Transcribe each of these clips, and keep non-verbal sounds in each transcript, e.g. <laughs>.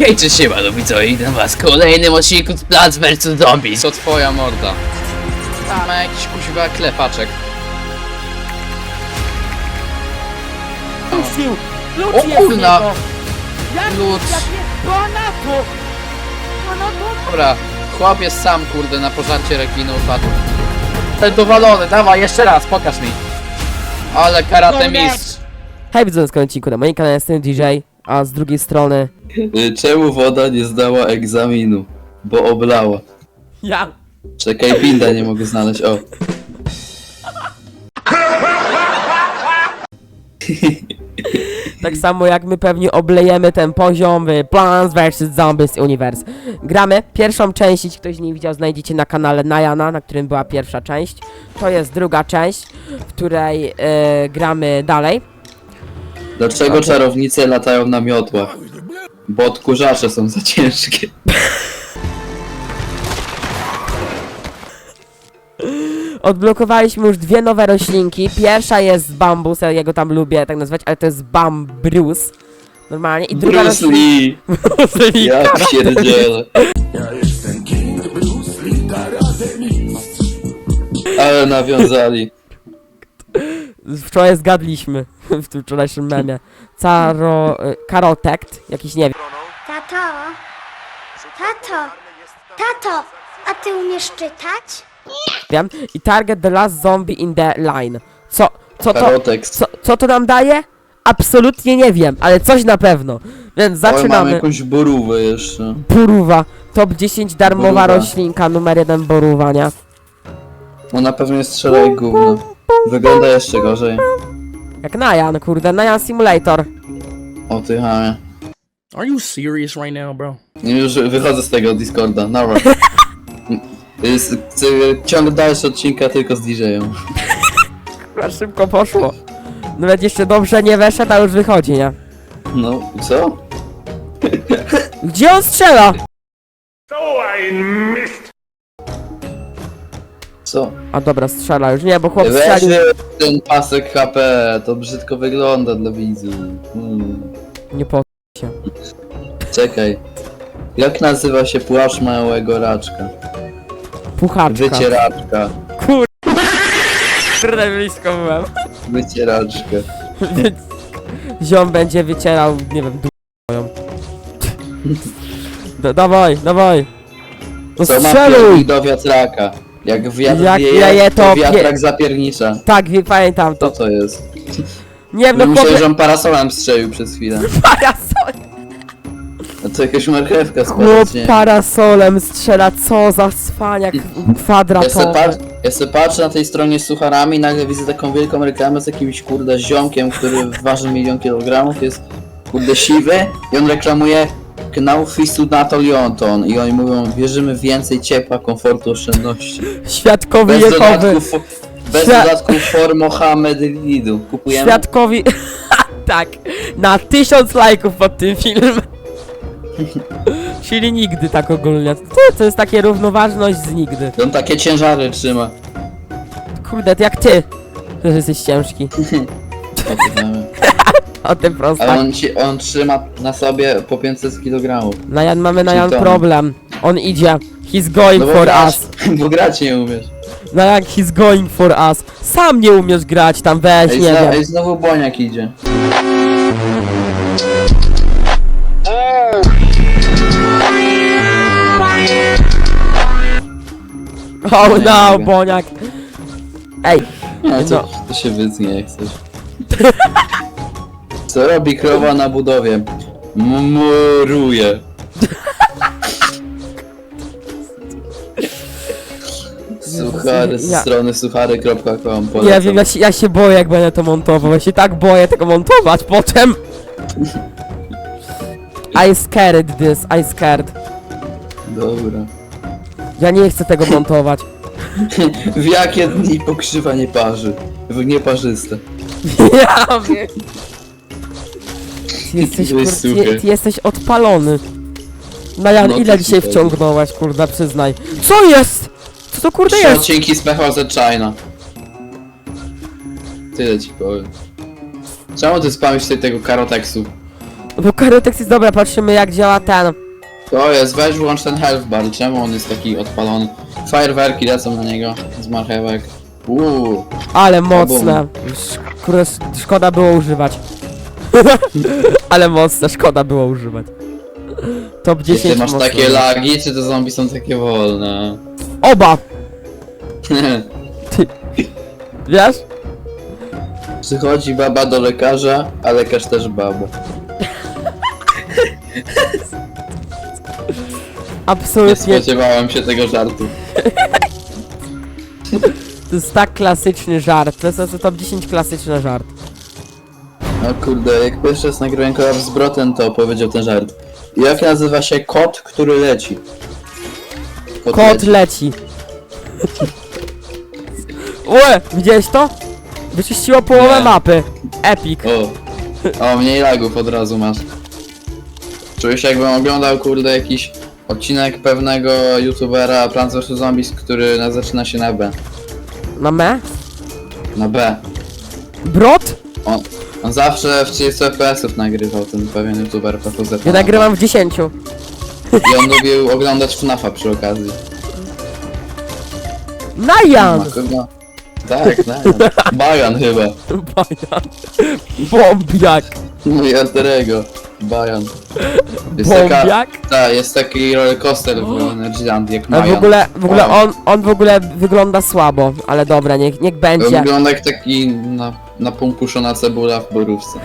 Hej, cześć siemano widzowie, witam was w kolejnym odcinku z Plants vs Zombies. To twoja morda. Tam ma jakiś kuźwa klepaczek. Lucił! O Lucił kurna! Jak, Lud. Dobra, chłop jest sam kurde na pożarcie rekinu upadł. Ten dowalony, dawaj jeszcze raz, pokaż mi. Ale karate mistrz. Hej widzowie z odcinku na moim kanale jestem DJ, a z drugiej strony... Y, Czemu woda nie zdała egzaminu? Bo oblała. Ja! Czekaj, binda nie mogę znaleźć, o. <laughs> Tak samo jak my pewnie oblejemy ten poziom w Plants vs Zombies Universe. Gramy pierwszą część, jeśli ktoś nie widział, znajdziecie na kanale Najana, na którym była pierwsza część. To jest druga część, w której e, gramy dalej. Dlaczego czarownice latają na miotłach? Bo odkurzacze są za ciężkie. Odblokowaliśmy już dwie nowe roślinki. Pierwsza jest bambus, ja go tam lubię tak nazwać, ale to jest bambrus. Normalnie. I druga Bruce roślinka... Lee! <laughs> Bruce Lee. Ja pierdzielę. Ale nawiązali. Wczoraj zgadliśmy <laughs> w tym wczorajszym memie. Caro... y, Karotekt, jakiś nie wiem. Tato, tato, tato, a ty umiesz czytać? wiem. I target the last zombie in the line. Co, co to, Karotekst. co, co to nam daje? Absolutnie nie wiem, ale coś na pewno. Więc mamy zaczynamy. jakąś borówę jeszcze. Boruwa. Top 10 darmowa Boruwa. roślinka, numer jeden boruwa, nie? Ona pewnie strzela jak gówno. Wygląda jeszcze gorzej. Jak Najan, kurde, Najan Simulator. O ty chamie. Are you serious right now, bro? Już wychodzę z tego Discorda, dobra. <laughs> Jest, chcę ciąg dalszy odcinka tylko z DJ-em. Kurwa, szybko poszło. Nawet jeszcze dobrze nie weszedł, a już wychodzi, nie? No, co? Gdzie on strzela? Co? A dobra, strzela już. Nie, bo chłop Weź strzelił. ten pasek HP, to brzydko wygląda dla widzów. Hmm. Nie po... Czekaj. Jak nazywa się płaszcz małego raczka? Puchaczka. Wycieraczka. Kurde, blisko byłem. Wycieraczka. <laughs> Ziom będzie wycierał, nie wiem, moją. <laughs> Da, dawaj, dawaj. No Co ma strzeluj! do wiatraka? Jak wiatr Jak wieje, wieje, to to pie- wiatrak zapiernicza. Tak, wie, pamiętam Co to. to jest? Nie wiem, No no Myślałem, chłopie... że on parasolem strzelił przez chwilę. <laughs> Parasol... A to jakaś marchewka Chłop spadła, nie? parasolem strzela, co za cwaniak Ja se, kwadratowy. patrz, ja se patrzę na tej stronie z sucharami i nagle widzę taką wielką reklamę z jakimś kurde ziomkiem, który waży milion kilogramów, jest kurde siwy i on reklamuje Knaufisu Napoleonton i oni mówią wierzymy w więcej ciepła, komfortu, oszczędności. Świadkowy Bez Jehowy. dodatków, bez Świat- dodatków formohamedlidu. Kupujemy? Świadkowi... <laughs> tak, na tysiąc lajków pod tym filmem. <laughs> Czyli nigdy tak ogólnie. To, to jest takie równoważność z nigdy. On takie ciężary trzyma. Kurde, to jak ty. Że jesteś ciężki. <laughs> O, ty Ale prosto. on, ci, on trzyma na sobie po 500 kg. Najan, mamy Najan to on? problem. On idzie. He's going No bo for grać, us. <laughs> bo grać nie umiesz. Najan, he's going for us. Sam nie umiesz grać tam, weź, Ej, nie zna, wiem. ej znowu Boniak idzie. Oh Nie no, mogę. Boniak. Ej, to, No. to się wytnie jak chcesz. <laughs> Co robi krowa na budowie? Muruje. <laughs> Suchary z Ja- strony suchary.com nie wiem, ja się, ja się boję jak będę to montował. Ja się tak boję tego montować potem. <laughs> I scared this, I scared. Dobra. Ja nie chcę tego montować. <laughs> W jakie dni pokrzywa nie parzy? W nieparzyste. Ja wiem. Ty jesteś, kur... ty, jesteś odpalony. Najan, No, ile to dzisiaj super. wciągnąłeś, kurda, przyznaj. Co jest? Co to kurde Trzy jest? odcinki z ze China. Tyle ci powiem. Czemu ty spamisz tutaj tego karoteksu? Bo Karotex jest dobra, patrzymy jak działa ten. To jest, weź włącz ten health bar, czemu on jest taki odpalony? Fajerwerki lecą na niego z marchewek. Uuu, Ale mocne. Sz- Kurde, sz- szkoda było używać. <laughs> Ale mocne, szkoda było używać. Top 10 ty masz mocne. takie lagi, czy te zombie są takie wolne? Oba! <laughs> Wiesz? Przychodzi baba do lekarza, a lekarz też baba. Nie Absolutnie. spodziewałem się tego żartu. <laughs> To jest tak klasyczny żart. To jest, to top 10 klasyczny żart. No kurde, jak pierwszy raz nagrałem kolab z Brotem, to opowiedział ten żart. Jak nazywa się kot, który leci? Kot leci. leci. Łe, widziałeś to? Wyczyściło połowę Nie. mapy. Epic. O, o, mniej lagów od razu masz. Czuję się jakbym oglądał, kurde, jakiś odcinek pewnego youtubera Plants vs Zombies, który na, zaczyna się na B. Na me? Na B. Brot? On, on zawsze w 30 FPS-ów nagrywał ten pewien youtuber PPZ. Ja nagrywam w 10. I on lubił oglądać FNAFa przy okazji. Najan! Ma? Tak, tak. Bajan chyba. Bajan. Bombiak. Mój alterego. Bajan. Jest taka, Bombiak? ta, jest taki rollercoaster w Energyland jak A w Majan. ogóle, w ogóle Bajan. on, on w ogóle wygląda słabo, ale dobra, niech, niech będzie. wygląda jak taki na, napompuszona cebula w borówce.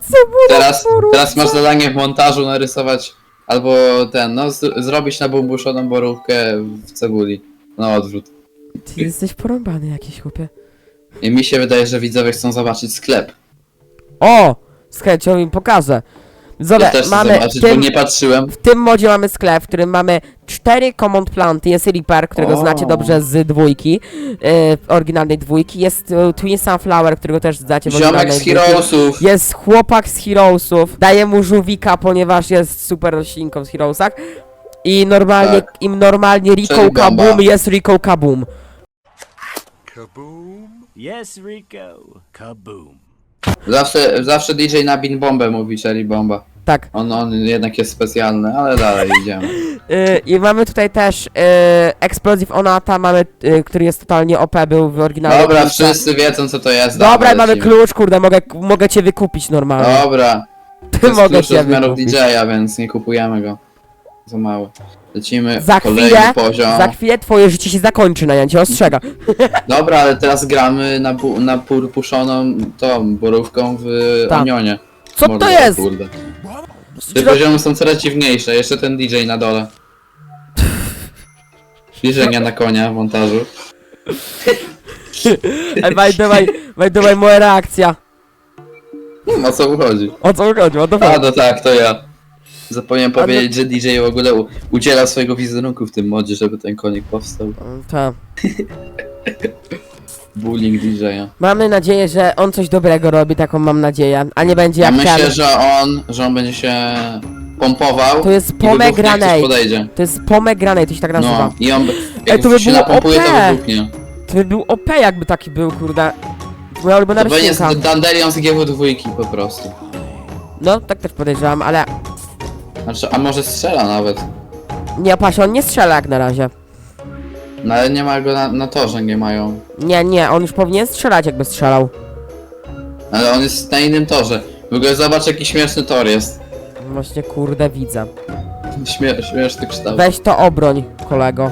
Cebula, Teraz, kurwa. teraz masz zadanie w montażu narysować albo ten, no z, zrobić napompuszoną borówkę w cebuli. No odwrót. Ty jesteś porąbany jakiś chłopie. I mi się wydaje, że widzowie chcą zobaczyć sklep. O! Z chęcią im pokażę. Zobacz, Ja też chcę mamy zobaczyć, w tym, bo nie patrzyłem. w tym modzie mamy sklep, w którym mamy cztery command planty. Jest Reaper, którego O. znacie dobrze z dwójki, yy, oryginalnej dwójki. Jest yy, Twin Sunflower, którego też znacie w Ziomek oryginalnej z dwójki. Heroesów. Jest chłopak z Heroesów, daje mu żółwika, ponieważ jest super roślinką z Heroesach. I normalnie, Tak. im normalnie Rico Czyli bomba. Kaboom jest Rico Kaboom. Yes, Rico. Kaboom. Zawsze, zawsze DJ na Bin Bombę mówi Cherry Bomba. Tak. On, on jednak jest specjalny, ale dalej idziemy. Yy, <laughs> I mamy tutaj też yy, Explosive Onata, mamy, yy, który jest totalnie OP, był w oryginalnej Dobra, wszyscy wiedzą co to jest. Dobra, mamy lecimy. klucz, kurde, mogę, mogę cię wykupić normalnie. Dobra, <laughs> Ty to jest mogę klucz cię rozmiarów wykupić. DJ-a, więc nie kupujemy go. Za mały. Lecimy Za kolejny chwilę, poziom. za chwilę twoje życie się zakończy, na ja cię ostrzega. <laughs> Dobra, ale teraz gramy na, pu- na purpuszoną tą borówką w Tak. Onionie. Co Mordo, to jest? Kurde. Te poziomy są coraz dziwniejsze, jeszcze ten DJ na dole. Zbliżenia na konia w montażu. Ej, by the way, by the way, moja reakcja. Wiem o co mu chodzi. O co chodzi, o to A, no tak, to ja. Zapomniałem powiedzieć, że DJ w ogóle u- udziela swojego wizerunku w tym modzie, żeby ten konik powstał. Tak. Bullying DJ-a. Mamy nadzieję, że on coś dobrego robi, taką mam nadzieję, a nie będzie Ja jak myślę, że on, że on będzie się pompował To jest i wybuchnie, jak ktoś pomegranate. podejdzie. To jest pomegranate, to się tak nazywa. No, i on, Ej, jak to by się było napompuje, OP. to wybuchnie. To by był OP jakby taki był, kurde. Moja ulubiona To będzie roślinka. Dandelion z GW2 po prostu. No, tak też podejrzewam, ale... Znaczy, a może strzela nawet. Nie, patrz, on nie strzela jak na razie. No ale nie ma go na, na torze, nie mają. Nie, nie, on już powinien strzelać jakby strzelał. Ale on jest na innym torze. W ogóle zobacz jaki śmieszny tor jest. Właśnie, kurde, widzę. Śmie śmieszny kształt. Weź to obroń, kolego.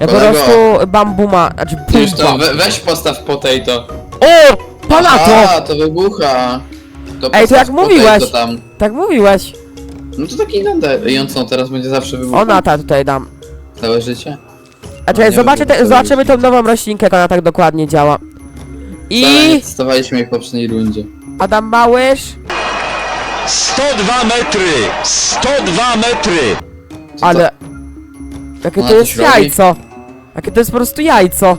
Ja po Kolego. prostu bambuma, znaczy już to bumba. we weź postaw potato. O! Palato! A, to wybucha. To Ej, to jak postaw mówiłeś. potato Tam. Tak mówiłeś. No to taki co, teraz będzie zawsze wybuchał? O, nata tutaj dam. Całe życie? A czekaj, nie zobaczę wiem, te, co zobaczymy tą nową roślinkę, jak ona tak dokładnie działa. I... testowaliśmy jej w poprzedniej rundzie. Adam Małysz. 102 metry! 102 metry! Co Ale... Jakie Ona to jest coś robi? jajco? Jakie to jest po prostu jajco?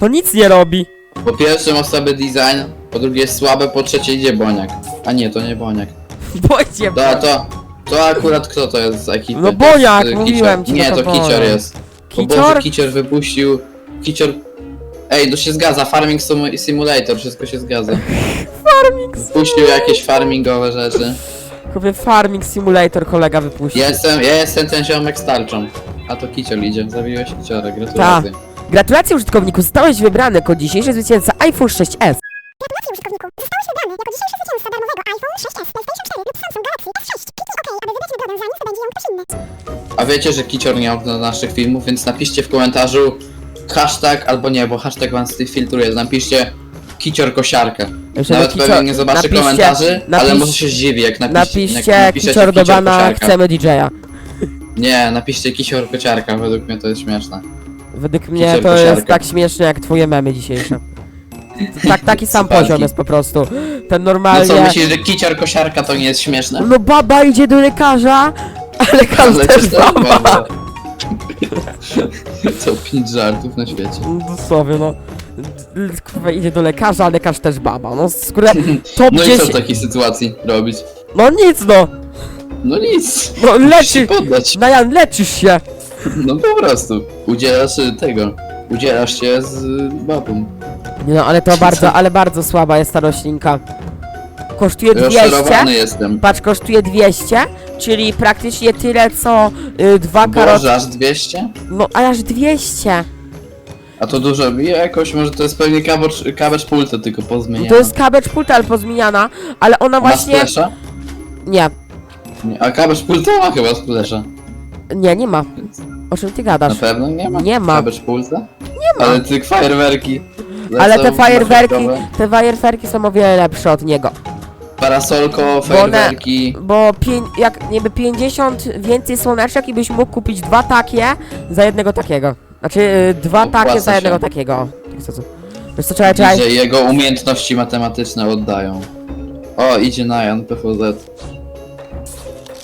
To nic nie robi. Po pierwsze ma słaby design, po drugie jest słabe, po trzecie idzie boniak. A nie, to nie boniak. <laughs> Bojcie To, to, to akurat kto to jest z ekipy? No To jest, y, mówiłem ci, Nie, że to to Kicior jest. Bo Boże, Kicior? Kicior wypuścił... Kicior... Ej, to się zgadza, Farming Simu- Simulator, wszystko się zgadza. <laughs> Farming Puścił jakieś farmingowe rzeczy. Mówię Farming Simulator kolega wypuścił. Ja jestem, ja jestem ten ziomek z tarczą. A to kiciol idzie, zabiłeś kiciora, gratulacje. Gratulacje użytkowniku, zostałeś wybrany jako dzisiejszy zwycięzca iPhone 6s. A wiecie, że kicior nie ogląda naszych filmów, więc napiszcie w komentarzu hashtag, albo nie, bo hashtag wam z tych filtruje, napiszcie kicior kosiarkę. Jeszcze Nawet kicior- pewnie nie zobaczy napiszcie- komentarzy, ale napisz- może się zdziwi, jak napisz, Napiszcie jak napiszecie kicior do bana, chcemy DJ-a. Nie, napiszcie kicior kosiarka, według mnie to jest śmieszne. Według mnie Kicior to jest kosiarka. tak śmieszne jak twoje memy dzisiejsze. Tak, taki sam poziom jest po prostu. Ten No normalnie... co, myślisz, że kicior kosiarka to nie jest śmieszne? No baba idzie do lekarza, a lekarz Ale też to baba. <laughs> baba. Co, pięć żartów na świecie. Dosłownie, no. Kurwa, idzie do lekarza, a lekarz też baba. No skórę <laughs> top No i co 10... w takiej sytuacji robić? No nic no! No nic. No leczy... się poddać. Najan, leczysz się! No po prostu. Udzielasz y, tego. Udzielasz się z y, babą. Nie no, ale to bardzo, ale bardzo słaba jest ta roślinka. Kosztuje 200. Rozczarowany jestem. Patrz, kosztuje 200, czyli praktycznie tyle co y, dwa karot... Boże, aż 200? No, a aż 200. A to dużo bije jakoś? Może to jest pewnie cabbage, cabbage pulto tylko pozmieniane. To jest cabbage pultal pozmieniana, ale ona Ma właśnie... splasha? Nie, Nie. A cabbage pulto ma chyba splasha. nie, nie ma. O czym ty Na gadasz? pewno nie ma? Nie ma. Cabbage pulto? Nie ma. Ale ty fajerwerki. Ale te lecą fajerwerki, te fajerwerki są o wiele lepsze od niego. Parasolko, fajerwerki. Bo pię- jak niby 50 więcej słoneczek i byś mógł kupić dwa takie za jednego takiego. Znaczy y, dwa Opłaca takie za się. jednego takiego. Co, co? Wiesz co, czekaj, czekaj. Jego umiejętności matematyczne oddają. O, idzie Najan, PVZ.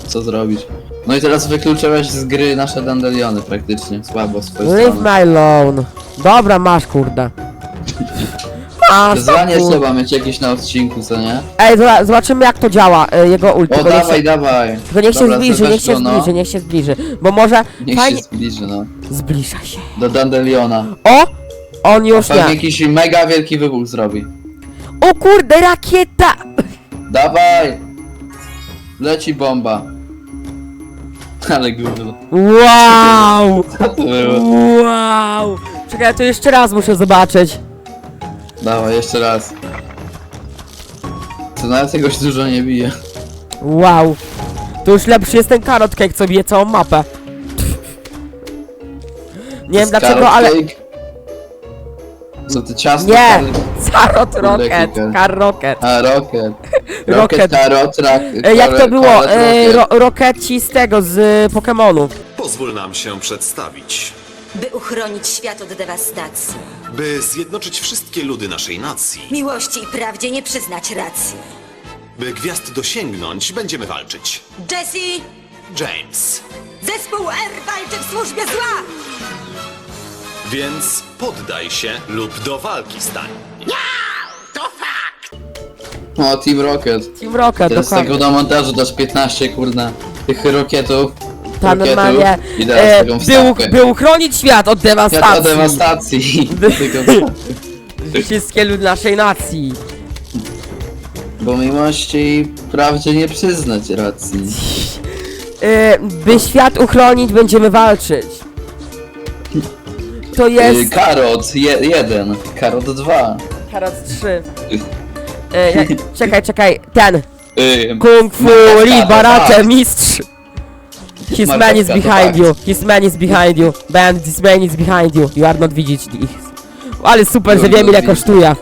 Co zrobić? No i teraz wykluczyłeś z gry nasze dandeliony praktycznie. Słabo z twojej Leave strony. me alone. Dobra, masz kurde. Masz, Wyzwanie kurde. trzeba mieć jakieś na odcinku, co nie? Ej, zoba- zobaczymy jak to działa, y, jego ult. O, niech dawaj, się, dawaj. tylko niech się Dobra, zbliży, niech się no. zbliży, niech się zbliży. Bo może Niech fajnie... się zbliży, no. Zbliża się. Do dandeliona. O! On już Pewnie nie. jakiś mega wielki wybuch zrobi. O kurde, rakieta! Dawaj! Leci bomba. Ale gówno. Wow! Co to było? Wow! Czekaj, ja to jeszcze raz muszę zobaczyć. Dawaj, jeszcze raz. To nawet czegoś dużo nie bije. Wow! To już lepszy jest ten carrot cake, co bije całą mapę. Nie wiem dlaczego, ale... Co ty ciasto? Nie! carrot- Carrot Kurde, rocket, kicker. car rocket. A, rocket. <laughs> Rocket. Rocket, carrot, rak, E, jak to było? E, rocket. ro rokeci z tego, z y, Pokemonu. Pozwól nam się przedstawić. by uchronić świat od dewastacji. By zjednoczyć wszystkie ludy naszej nacji, Miłości i prawdzie nie przyznać racji. by gwiazd dosięgnąć, będziemy walczyć. Jesse! James. Zespół R walczy w służbie zła! Więc poddaj się lub do walki stań. O, Team Rocket. Team Rocket, Teraz z dokładnie. tego do montażu dasz 15, kurna, tych rokietów. Ta rokietów normalnie I teraz e, taką wstawkę. świat od Świat o dewastacji. dewastacji. <laughs> <laughs> Tylko- Wszystkie lud naszej nacji. Bo miłości prawdzie nie przyznać racji. <laughs> E, by świat uchronić, będziemy walczyć. To Y, jest... karot je, jeden, karot dwa. Karot 3. E, ja, czekaj, czekaj, ten. Y, Kung Fu Barate fakt. mistrz. His man is behind fakt. you. His man is behind you. Band, this man is behind you. You are not widzieć ich. Ale super, że wiem ile kosztuje.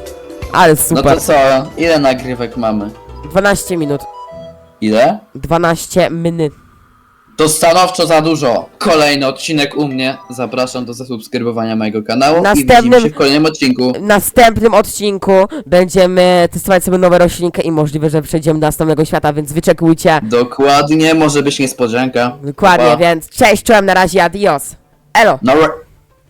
Ale No super. to co, ile nagrywek mamy? 12 minut. Ile? 12 minut. To stanowczo za dużo. Kolejny odcinek u mnie. Zapraszam do zasubskrybowania mojego kanału i Następnym- widzimy się w kolejnym odcinku. W następnym odcinku będziemy testować sobie nowe roślinkę i możliwe, że przejdziemy do następnego świata, więc wyczekujcie. Dokładnie, może być niespodzianka. Dokładnie, Pa. więc cześć, czołem, na razie, adios. Elo. No,